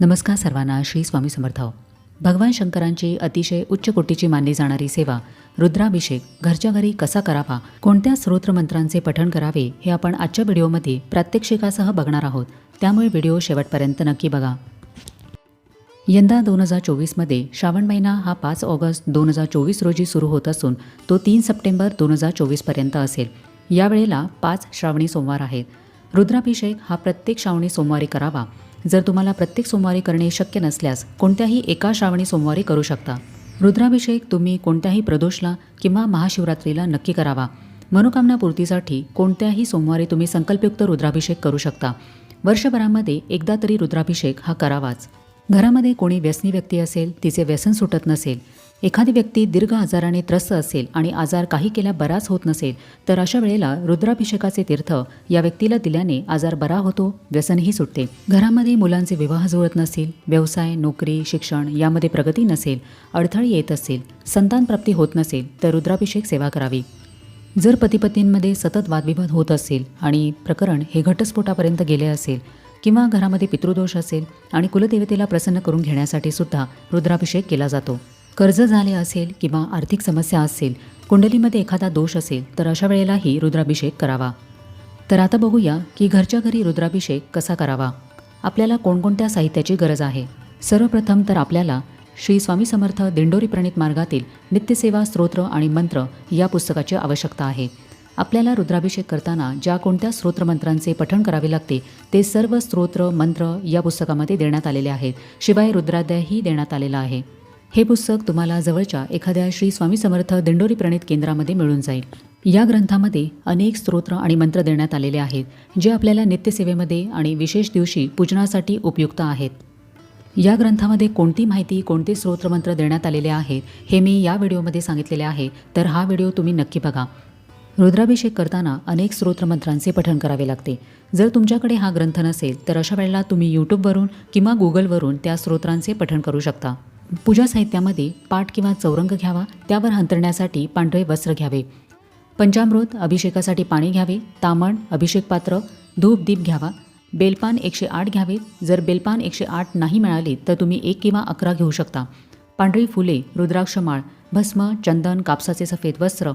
नमस्कार सर्वांना श्री स्वामी समर्थ. भगवान शंकरांची अतिशय उच्च कोटीची मानली जाणारी सेवा रुद्राभिषेक घरच्या घरी कसा करावा कोणत्या स्तोत्रमंत्रांचे पठण करावे हे आपण आजच्या व्हिडिओमध्ये प्रात्यक्षिकासह बघणार आहोत. त्यामुळे व्हिडिओ शेवटपर्यंत नक्की बघा. यंदा दोन हजार चोवीसमध्ये श्रावण महिना हा पाच ऑगस्ट दोन हजार चोवीस रोजी सुरू होत असून तो तीन सप्टेंबर दोन हजार चोवीसपर्यंत असेल. यावेळेला पाच श्रावणी सोमवार आहेत. रुद्राभिषेक हा प्रत्येक श्रावणी सोमवारी करावा जर तुम्हाला प्रत्येक सोमवारी करणे शक्य नसल्यास कोणत्याही एका श्रावणी सोमवारी करू शकता. रुद्राभिषेक तुम्ही कोणत्याही प्रदोषला किंवा महाशिवरात्रीला नक्की करावा. मनोकामना पूर्तीसाठी कोणत्याही सोमवारी तुम्ही संकल्पयुक्त रुद्राभिषेक करू शकता. वर्षभरामध्ये एकदा तरी रुद्राभिषेक हा करावाच. घरामध्ये कोणी व्यसनी व्यक्ती असेल तिचे व्यसन सुटत नसेल एखादी व्यक्ती दीर्घ आजाराने त्रस्त असेल आणि आजार काही केल्या बराच होत नसेल तर अशा वेळेला रुद्राभिषेकाचे तीर्थ या व्यक्तीला दिल्याने आजार बरा होतो व्यसनही सुटते. घरामध्ये मुलांचे विवाह जुळत नसतील व्यवसाय नोकरी शिक्षण यामध्ये प्रगती नसेल अडथळे येत असतील संतानप्राप्ती होत नसेल तर रुद्राभिषेक सेवा करावी. जर पतीपत्नींमध्ये सतत वादविवाद होत असेल आणि प्रकरण हे घटस्फोटापर्यंत गेले असेल किंवा घरामध्ये पितृदोष असेल आणि कुलदेवतेला प्रसन्न करून घेण्यासाठी सुद्धा रुद्राभिषेक केला जातो. कर्ज झाले असेल किंवा आर्थिक समस्या असेल कुंडलीमध्ये एखादा दोष असेल तर अशा वेळेलाही रुद्राभिषेक करावा. तर आता बघूया की घरच्या घरी रुद्राभिषेक कसा करावा. आपल्याला कोणकोणत्या साहित्याची गरज आहे? सर्वप्रथम तर आपल्याला श्री स्वामी समर्थ दिंडोरी प्रणित मार्गातील नित्यसेवा स्तोत्र आणि मंत्र या पुस्तकाची आवश्यकता आहे. आपल्याला रुद्राभिषेक करताना ज्या कोणत्या स्तोत्रमंत्रांचे पठण करावे लागते ते सर्व स्तोत्र मंत्र या पुस्तकामध्ये देण्यात आलेले आहेत. शिवाय रुद्राध्यायही देण्यात आलेला आहे. हे पुस्तक तुम्हाला जवळच्या एखाद्या श्री स्वामी समर्थ दिंडोरी प्रणित केंद्रामध्ये मिळून जाईल. या ग्रंथामध्ये अनेक स्तोत्र आणि मंत्र देण्यात आलेले आहेत जे आपल्याला नित्यसेवेमध्ये आणि विशेष दिवशी पूजनासाठी उपयुक्त आहेत. या ग्रंथामध्ये कोणती माहिती कोणते स्तोत्रमंत्र देण्यात आलेले आहेत हे मी या व्हिडिओमध्ये सांगितलेले आहे तर हा व्हिडिओ तुम्ही नक्की बघा. रुद्राभिषेक करताना अनेक स्तोत्रमंत्रांचे पठण करावे लागते. जर तुमच्याकडे हा ग्रंथ नसेल तर अशा वेळेला तुम्ही यूट्यूबवरून किंवा गुगलवरून त्या स्तोत्रांचे पठण करू शकता. पूजा साहित्यामध्ये पाठ किंवा चौरंग घ्यावा त्यावर हंतरण्यासाठी पांढरे वस्त्र घ्यावे. पंचामृत अभिषेकासाठी पाणी घ्यावे तामण अभिषेक पात्र धूप दीप घ्यावा. बेलपान एकशे आठ घ्यावे. जर बेलपान एकशे आठ नाही मिळाले तर तुम्ही एक किंवा अकरा घेऊ शकता. पांढरी फुले रुद्राक्षमाळ भस्म चंदन कापसाचे सफेद वस्त्र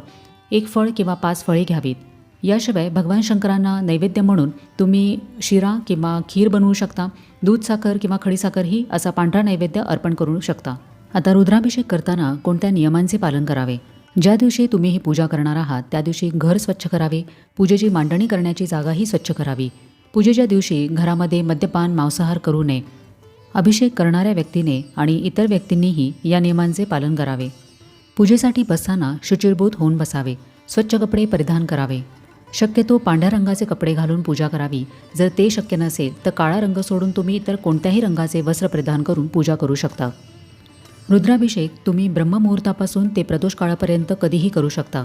एक फळ किंवा पाच फळे घ्यावीत. याशिवाय भगवान शंकरांना नैवेद्य म्हणून तुम्ही शिरा किंवा खीर बनवू शकता दूध साखर किंवा खडीसाखर ही असा पांढरा नैवेद्य अर्पण करू शकता. आता रुद्राभिषेक करताना कोणत्या नियमांचे पालन करावे? ज्या दिवशी तुम्ही ही पूजा करणार आहात त्या दिवशी घर स्वच्छ करावे पूजेची मांडणी करण्याची जागाही स्वच्छ करावी. पूजेच्या दिवशी घरामध्ये मद्यपान मांसाहार करू नये. अभिषेक करणाऱ्या व्यक्तीने आणि इतर व्यक्तींनीही या नियमांचे पालन करावे. पूजेसाठी बसताना शुचिरभूत होऊन बसावे स्वच्छ कपडे परिधान करावे. शक्यतो पांढऱ्या रंगाचे कपडे घालून पूजा करावी. जर ते शक्य नसेल तर काळा रंग सोडून तुम्ही इतर कोणत्याही रंगाचे वस्त्र परिधान करून पूजा करू शकता. रुद्राभिषेक तुम्ही ब्रह्ममुहूर्तापासून ते प्रदोष काळापर्यंत कधीही करू शकता.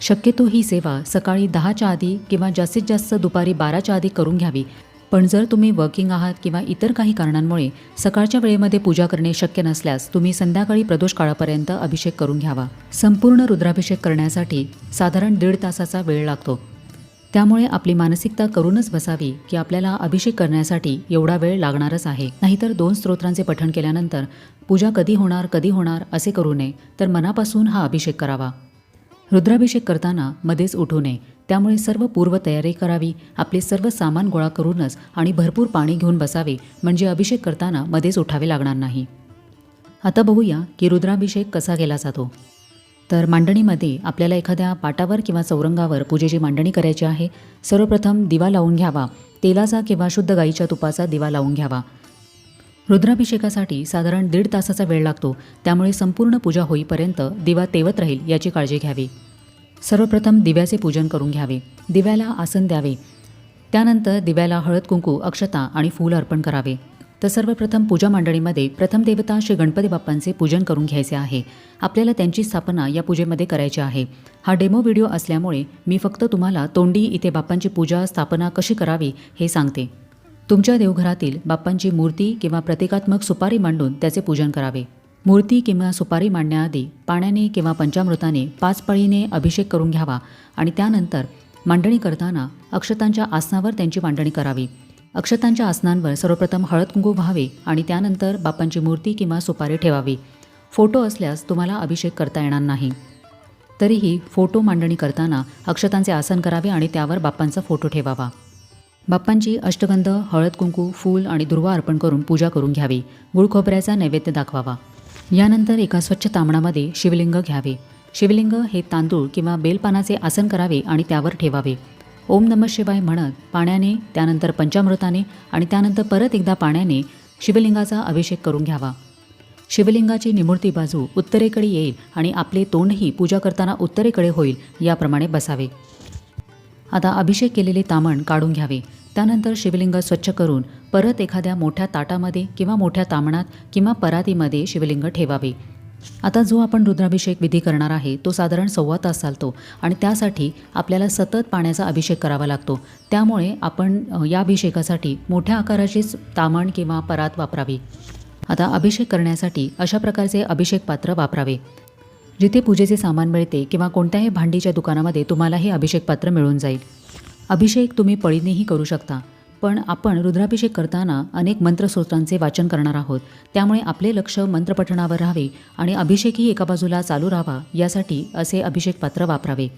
शक्यतो ही सेवा सकाळी दहाच्या आधी किंवा जास्तीत जास्त दुपारी बाराच्या आधी करून घ्यावी. पण जर तुम्ही वर्किंग आहात किंवा इतर काही कारणांमुळे सकाळच्या वेळेमध्ये पूजा करणे शक्य नसल्यास तुम्ही संध्याकाळी प्रदोष काळापर्यंत अभिषेक करून घ्यावा. संपूर्ण रुद्राभिषेक करण्यासाठी साधारण दीड तासाचा वेळ लागतो. त्यामुळे आपली मानसिकता करूनच बसावी की आपल्याला अभिषेक करण्यासाठी एवढा वेळ लागणारच आहे. नाहीतर दोन स्तोत्रांचे पठण केल्यानंतर पूजा कधी होणार कधी होणार असे करू नये तर मनापासून हा अभिषेक करावा. रुद्राभिषेक करताना मध्येच उठू नये. त्यामुळे सर्व पूर्वतयारी करावी आपले सर्व सामान गोळा करूनच आणि भरपूर पाणी घेऊन बसावे म्हणजे अभिषेक करताना मध्येच उठावे लागणार नाही. आता बघूया की रुद्राभिषेक कसा केला जातो. तर मांडणीमध्ये आपल्याला एखाद्या पाटावर किंवा चौरंगावर पूजेची मांडणी करायची आहे. सर्वप्रथम दिवा लावून घ्यावा. तेलाचा किंवा शुद्ध गाईच्या तुपाचा दिवा लावून घ्यावा. रुद्राभिषेकासाठी साधारण दीड तासाचा वेळ लागतो. त्यामुळे संपूर्ण पूजा होईपर्यंत दिवा तेवत राहील याची काळजी घ्यावी. सर्वप्रथम दिव्याचे पूजन करून घ्यावे. दिव्याला आसन द्यावे. त्यानंतर दिव्याला हळद कुंकू अक्षता आणि फूल अर्पण करावे. तर सर्वप्रथम पूजा मांडणीमध्ये प्रथम देवता श्री गणपती बाप्पांचे पूजन करून घ्यायचे आहे. आपल्याला त्यांची स्थापना या पूजेमध्ये करायची आहे. हा डेमो व्हिडिओ असल्यामुळे मी फक्त तुम्हाला तोंडी इथे बाप्पांची पूजा स्थापना कशी करावी हे सांगते. तुमच्या देवघरातील बाप्पांची मूर्ती किंवा प्रतिकात्मक सुपारी मांडून त्याचे पूजन करावे. मूर्ती किंवा सुपारी मांडण्याआधी पाण्याने किंवा पंचामृताने पाच पळीने अभिषेक करून घ्यावा आणि त्यानंतर मांडणी करताना अक्षतांच्या आसनावर त्यांची मांडणी करावी. अक्षतांच्या आसनांवर सर्वप्रथम हळद कुंकू व्हावे आणि त्यानंतर बापांची मूर्ती किंवा सुपारी ठेवावी. फोटो असल्यास तुम्हाला अभिषेक करता येणार नाही. तरीही फोटो मांडणी करताना अक्षतांचे आसन करावे आणि त्यावर बाप्पांचा फोटो ठेवावा. बाप्पांची अष्टगंध हळद कुंकू फूल आणि दुर्वा अर्पण करून पूजा करून घ्यावी. गुळखोबऱ्याचा नैवेद्य दाखवावा. यानंतर एका स्वच्छ तांबणामध्ये शिवलिंग घ्यावे. शिवलिंग हे तांदूळ किंवा बेलपानाचे आसन करावे आणि त्यावर ठेवावे. ओम नम शिवाय म्हणत पाण्याने त्यानंतर पंचामृताने आणि त्यानंतर परत एकदा पाण्याने शिवलिंगाचा अभिषेक करून घ्यावा. शिवलिंगाची निमुळती बाजू उत्तरेकडे येईल आणि आपले तोंडही पूजा करताना उत्तरेकडे होईल याप्रमाणे बसावे. आता अभिषेक केलेले तामण काढून घ्यावे. त्यानंतर शिवलिंग स्वच्छ करून परत एखाद्या मोठ्या ताटामध्ये किंवा मोठ्या तामणात किंवा परातीमध्ये शिवलिंग ठेवावे. आता जो आपण रुद्राभिषेक विधी करणार आहे तो साधारण सव्वा तास चालतो आणि त्यासाठी आपल्याला सतत पाण्याचा अभिषेक करावा लागतो. त्यामुळे आपण या अभिषेकासाठी मोठ्या आकाराचीच तामण किंवा परात वापरावी. आता अभिषेक करण्यासाठी अशा प्रकारचे अभिषेक पात्र वापरावे. जिथे पूजेचे सामान मिळते किंवा कोणत्याही भांडीच्या दुकानामध्ये तुम्हाला हे अभिषेक पात्र मिळून जाईल. अभिषेक तुम्ही पळीनेही करू शकता पण आपण रुद्राभिषेक करताना अनेक मंत्रसूत्रांचे वाचन करणार आहोत. त्यामुळे आपले लक्ष मंत्रपठणावर राहावे आणि अभिषेकही एका बाजूला चालू राहावा यासाठी असे अभिषेक पात्र वापरावे.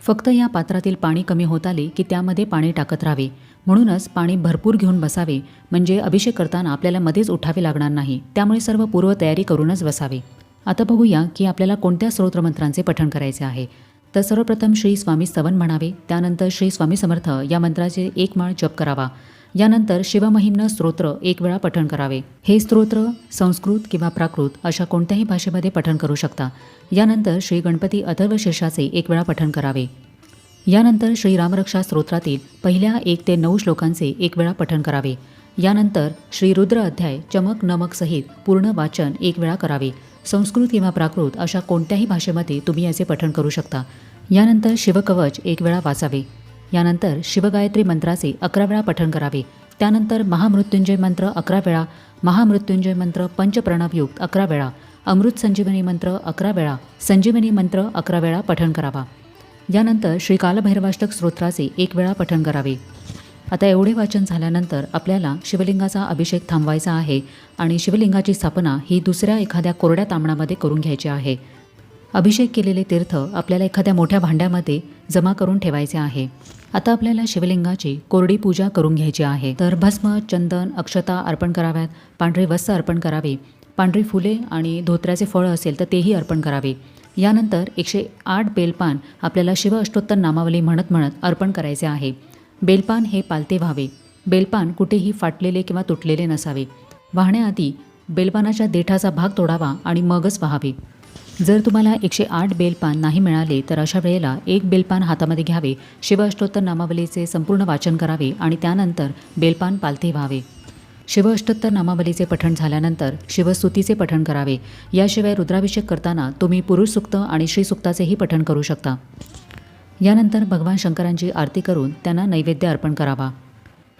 फक्त या पात्रातील पाणी कमी होत आले की त्यामध्ये पाणी टाकत राहावे. म्हणूनच पाणी भरपूर घेऊन बसावे म्हणजे अभिषेक करताना आपल्याला मध्येच उठावे लागणार नाही. त्यामुळे सर्व पूर्वतयारी करूनच बसावे. आता बघूया की आपल्याला कोणत्या स्तोत्रमंत्रांचे पठण करायचे आहे. तर सर्वप्रथम श्री स्वामी स्तवन म्हणावे त्यानंतर श्री स्वामी समर्थ या मंत्राचे एक माळ जप करावा. यानंतर शिवमहिम्न स्तोत्र एक वेळा पठण करावे. हे स्तोत्र संस्कृत किंवा प्राकृत अशा कोणत्याही भाषेमध्ये पठण करू शकता. यानंतर श्री गणपती अथर्व शीर्षाचे एक वेळा पठण करावे. यानंतर श्री रामरक्षा स्तोत्रातील पहिल्या एक ते नऊ श्लोकांचे एक वेळा पठण करावे. यानंतर श्री रुद्र अध्याय चमक नमक सहित पूर्ण वाचन एक वेळा करावे. संस्कृत किंवा प्राकृत अशा कोणत्याही भाषेमध्ये तुम्ही याचे पठण करू शकता. यानंतर शिवकवच एक वेळा वाचावे. यानंतर शिवगायत्री मंत्राचे अकरा वेळा पठण करावे. त्यानंतर महामृत्युंजय मंत्र अकरा वेळा महामृत्युंजय मंत्र पंचप्रणवयुक्त अकरा वेळा अमृत संजीवनी मंत्र अकरा वेळा संजीवनी मंत्र अकरा वेळा पठण करावा. यानंतर श्री कालभैरवाष्टक स्तोत्राचे एक वेळा पठण करावे. आता एवढे वाचन झाल्यानंतर आपल्याला शिवलिंगाचा अभिषेक थांबवायचा आहे आणि शिवलिंगाची स्थापना ही दुसऱ्या एखाद्या कोरड्या तांबणामध्ये करून घ्यायची आहे. अभिषेक केलेले तीर्थ आपल्याला एखाद्या मोठ्या भांड्यामध्ये जमा करून ठेवायचे आहे. आता आपल्याला शिवलिंगाची कोरडी पूजा करून घ्यायची आहे. तर भस्म चंदन अक्षता अर्पण कराव्यात पांढरे वस्त्र अर्पण करावे पांढरी फुले आणि धोत्र्याचे फळं असेल तर तेही अर्पण करावे. यानंतर एकशे आठ बेलपान आपल्याला शिव अष्टोत्तर नामावली म्हणत म्हणत अर्पण करायचे आहे. बेलपान हे पालते व्हावे. बेलपान कुठेही फाटलेले किंवा तुटलेले नसावे. वाहण्याआधी बेलपानाच्या देठाचा भाग तोडावा आणि मगच व्हावे. जर तुम्हाला एकशे आठ बेलपान नाही मिळाले तर अशा वेळेला एक बेलपान हातामध्ये घ्यावे. शिव अष्टोत्तर नामावलीचे संपूर्ण वाचन करावे आणि त्यानंतर बेलपान पालथे व्हावे. शिव अष्टोत्तर नामावलीचे पठण झाल्यानंतर शिवस्तुतीचे पठण करावे. याशिवाय रुद्राभिषेक करताना तुम्ही पुरुष सुक्त आणि श्रीसुक्ताचेही पठण करू शकता. यानंतर भगवान शंकरांची आरती करून त्यांना नैवेद्य अर्पण करावा.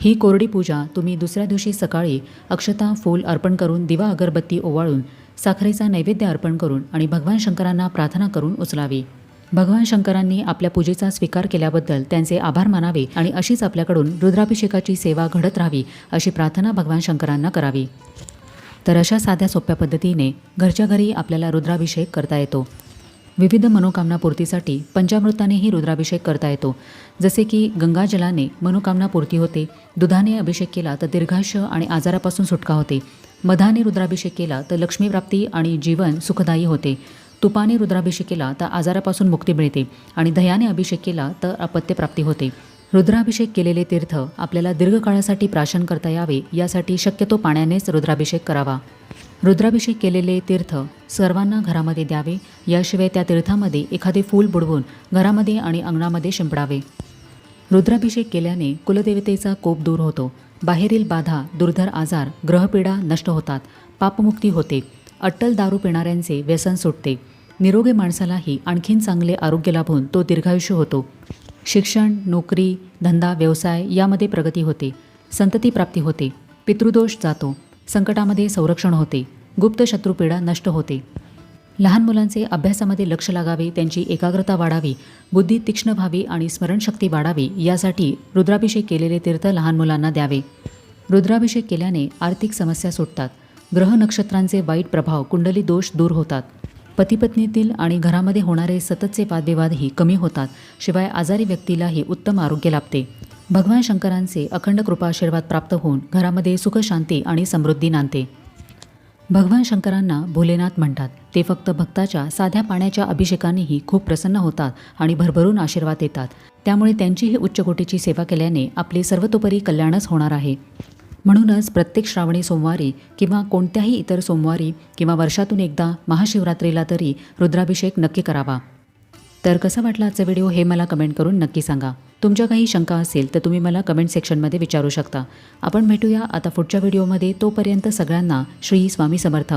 ही कोरडी पूजा तुम्ही दुसऱ्या दिवशी सकाळी अक्षता फूल अर्पण करून दिवा अगरबत्ती ओवाळून साखरेचा नैवेद्य अर्पण करून आणि भगवान शंकरांना प्रार्थना करून उचलावी. भगवान शंकरांनी आपल्या पूजेचा स्वीकार केल्याबद्दल त्यांचे आभार मानावे आणि अशीच आपल्याकडून रुद्राभिषेकाची सेवा घडत राहावी अशी प्रार्थना भगवान शंकरांना करावी. तर अशा साध्या सोप्या पद्धतीने घरच्या घरी आपल्याला रुद्राभिषेक करता येतो. विविध मनोकामना पूर्तीसाठी पंचामृतानेही रुद्राभिषेक करता येतो. जसे की गंगाजलाने मनोकामना पूर्ती होते दुधाने अभिषेक केला तर दीर्घायुष्य आणि आजारापासून सुटका होते. मधाने रुद्राभिषेक केला तर लक्ष्मीप्राप्ती आणि जीवन सुखदायी होते. तुपाने रुद्राभिषेक केला तर आजारापासून मुक्ती मिळते आणि दह्याने अभिषेक केला तर अपत्यप्राप्ती होते. रुद्राभिषेक केलेले तीर्थ आपल्याला दीर्घकाळासाठी प्राशन करता यावे यासाठी शक्यतो पाण्यानेच रुद्राभिषेक करावा. रुद्राभिषेक केलेले तीर्थ सर्वांना घरामध्ये द्यावे. याशिवाय त्या तीर्थामध्ये एखादे फूल बुडवून घरामध्ये आणि अंगणामध्ये शिंपडावे. रुद्राभिषेक केल्याने कुलदेवतेचा कोप दूर होतो. बाहेरील बाधा दुर्धर आजार ग्रहपीडा नष्ट होतात. पापमुक्ती होते. अट्टल दारू पिणाऱ्यांचे व्यसन सुटते. निरोगी माणसालाही आणखीन चांगले आरोग्य लाभून तो दीर्घायुष्य होतो. शिक्षण नोकरी धंदा व्यवसाय यामध्ये प्रगती होते. संतती प्राप्ती होते. पितृदोष जातो. संकटामध्ये संरक्षण होते. गुप्त शत्रुपीडा नष्ट होते. लहान मुलांचे अभ्यासामध्ये लक्ष लागावे त्यांची एकाग्रता वाढावी बुद्धी तीक्ष्ण व्हावी आणि स्मरणशक्ती वाढावी यासाठी रुद्राभिषेक केलेले तीर्थ लहान मुलांना द्यावे. रुद्राभिषेक केल्याने आर्थिक समस्या सुटतात ग्रह नक्षत्रांचे वाईट प्रभाव कुंडली दोष दूर होतात. पतीपत्नीतील आणि घरामध्ये होणारे सततचे वादविवादही कमी होतात. शिवाय आजारी व्यक्तीलाही उत्तम आरोग्य लाभते. भगवान शंकरांचे अखंड कृपा आशीर्वाद प्राप्त होऊन घरामध्ये सुखशांती आणि समृद्धी नांदते. भगवान शंकरांना भोलेनाथ म्हणतात. ते फक्त भक्ताच्या साध्या पाण्याच्या अभिषेकानेही खूप प्रसन्न होतात आणि भरभरून आशीर्वाद देतात. त्यामुळे त्यांचीही उच्चकोटीची सेवा केल्याने आपले सर्वतोपरी कल्याणच होणार आहे. म्हणूनच प्रत्येक श्रावणी सोमवारी किंवा कोणत्याही इतर सोमवारी किंवा वर्षातून एकदा महाशिवरात्रीला तरी रुद्राभिषेक नक्की करावा. तर कसा वाटला आजचा व्हिडिओ हे मला कमेंट करून नक्की सांगा. तुमच्या काही शंका असेल तर तुम्ही मला कमेंट सेक्शनमध्ये विचारू शकता. आपण भेटूया आता पुढच्या व्हिडिओमध्ये. तोपर्यंत सगळ्यांना श्री स्वामी समर्थ.